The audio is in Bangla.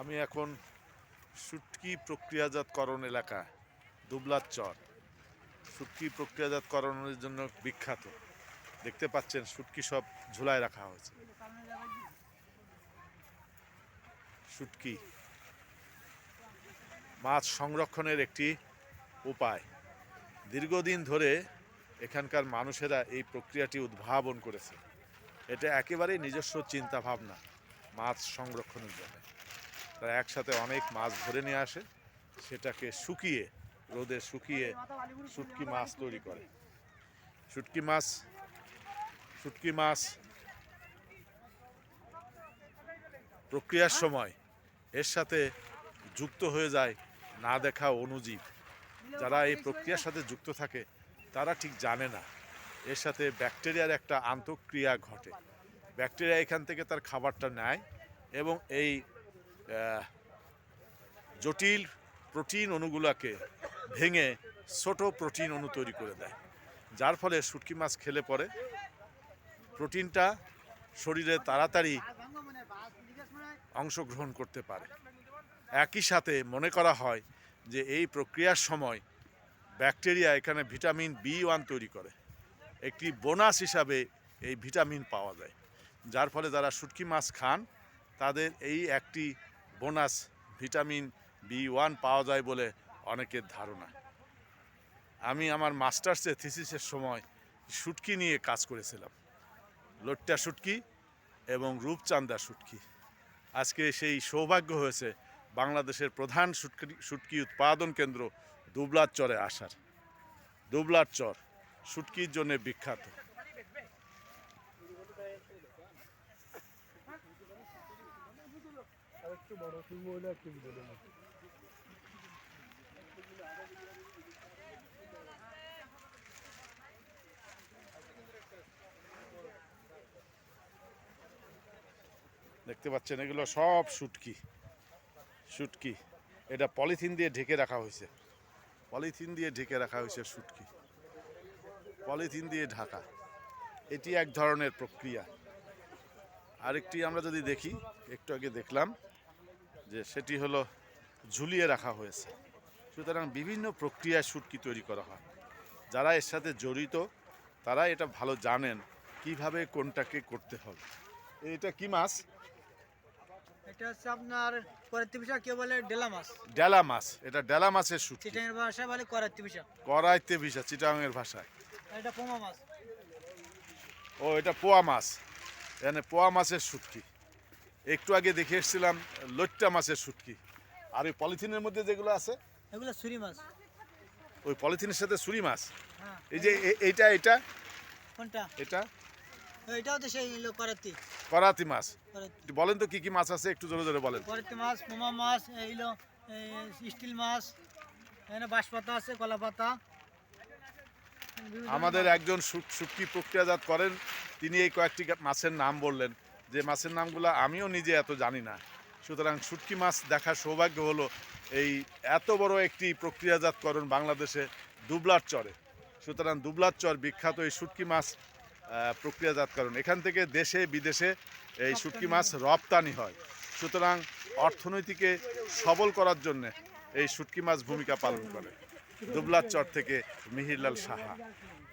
আমি এখন শুটকি প্রক্রিয়াজাতকরণ এলাকা, দুবলার চর। শুটকি প্রক্রিয়াজাতকরণের জন্য বিখ্যাত। দেখতে পাচ্ছেন শুটকি সব ঝুলায় রাখা হয়েছে। শুটকি মাছ সংরক্ষণের একটি উপায়। দীর্ঘদিন ধরে এখানকার মানুষেরা এই প্রক্রিয়াটি উদ্ভাবন করেছে। এটা একেবারেই নিজস্ব চিন্তাভাবনা, মাছ সংরক্ষণের জন্য। তারা একসাথে অনেক মাছ ধরে নিয়ে আসে, সেটাকে শুকিয়ে, রোদে শুকিয়ে শুটকি মাছ তৈরি করে। শুটকি মাছ শুটকি মাছ প্রক্রিয়ার সময় এর সাথে যুক্ত হয়ে যায় না দেখা অনুজীব যারা এই প্রক্রিয়ার সাথে যুক্ত থাকে, তারা ঠিক জানে না। এর সাথে ব্যাকটেরিয়ার একটা আন্তঃক্রিয়া ঘটে। ব্যাকটেরিয়া এখান থেকে তার খাবারটা নেয় এবং এই জটিল প্রোটিন অণুগুলোকে ভেঙে ছোট প্রোটিন অণু তৈরি করে দেয়। যার ফলে শুটকি মাছ খেলে পরে প্রোটিনটা শরীরে তাড়াতাড়ি অংশগ্রহণ করতে পারে। একই সাথে মনে করা হয় যে এই প্রক্রিয়ার সময় ব্যাকটেরিয়া এখানে ভিটামিন বি ওয়ান তৈরি করে। একটি বোনাস হিসাবে এই ভিটামিন পাওয়া যায়। যার ফলে যারা শুটকি মাছ খান, তাদের এই একটি বোনাস ভিটামিন বি ওয়ান পাওয়া যায় বলে অনেকের ধারণা। আমি আমার মাস্টার্সে, থিসিসের সময় শুটকি নিয়ে কাজ করেছিলাম। লোট্টা শুটকি এবং রূপচান্দা শুটকি। আজকে সেই সৌভাগ্য হয়েছে, বাংলাদেশের প্রধান শুটকি শুটকি উৎপাদন কেন্দ্র দুবলার চরে আসার। দুবলার চর শুটকির জন্য বিখ্যাত। বড় দেখতে পাচ্ছেন, এগুলো সব শুটকি। শুটকি। এটা পলিথিন দিয়ে ঢেকে রাখা হয়েছে। পলিথিন দিয়ে ঢেকে রাখা হয়েছে শুটকি। পলিথিন দিয়ে ঢাকা। এটি এক ধরনের প্রক্রিয়া। আরেকটি আমরা যদি দেখি, একটু আগে দেখলাম যে সেটি হলো ঝুলিয়ে রাখা হয়েছে। সুতরাং বিভিন্ন প্রক্রিয়ায় শুটকি তৈরি করা হয়। যারা এর সাথে জড়িত তারা এটা ভালো জানেন কীভাবে কোনটাকে করতে হবে। এটা কি মাছ? এটা হচ্ছে আপনার করাত্তি পিসা কেউ বলে ডেলা মাছ। ডেলা মাছ এটা ডেলা মাছের শুটকি চিটাঙের ভাষায় বলে করাত্তি পিসা করাইতে ভিসা চিটাঙের ভাষায়। এটা পোমা মাছ। ও এটা পোয়া মাছ। এখানে পোয়া মাছের শুটকি একটু আগে দেখে এসেছিলাম লইট্টা মাছের শুটকি। আর ওই পলিথিনের মধ্যে যেগুলো আছে এগুলো ছুরি মাছ। ওই পলিথিনের সাথে সুরি মাছ। হ্যাঁ। এই যে এইটা এটা কোনটা? এটা? এটাও তো সেই হলো করাত্তি করাতি মাছ। বলেন তো কি কি মাছ আছে একটু জোরে জোরে বলেন। করাত্তি মাছ পোমা মাছ এইলো স্টিল মাছ এখানে বাঁশ পাতা আছে কলা পাতা। আমাদের একজন শুট- শুটকি প্রক্রিয়াজাত করেন তিনি এই কয়েকটি মাছের নাম বললেন। যে মাছের নামগুলো আমিও নিজে এত জানি না। সুতরাং শুটকি মাছ দেখার সৌভাগ্য হলো এই এত বড় একটি প্রক্রিয়াজাতকরণ বাংলাদেশে দুবলার চরে। সুতরাং দুবলার চর বিখ্যাত এই শুটকি মাছ প্রক্রিয়াজাতকরণ। এখান থেকে দেশে বিদেশে এই শুটকি মাছ রপ্তানি হয়। সুতরাং অর্থনীতিকে সবল করার জন্যে এই শুটকি মাছ ভূমিকা পালন করে। দুবলার চর থেকে মিহিরলাল সাহা।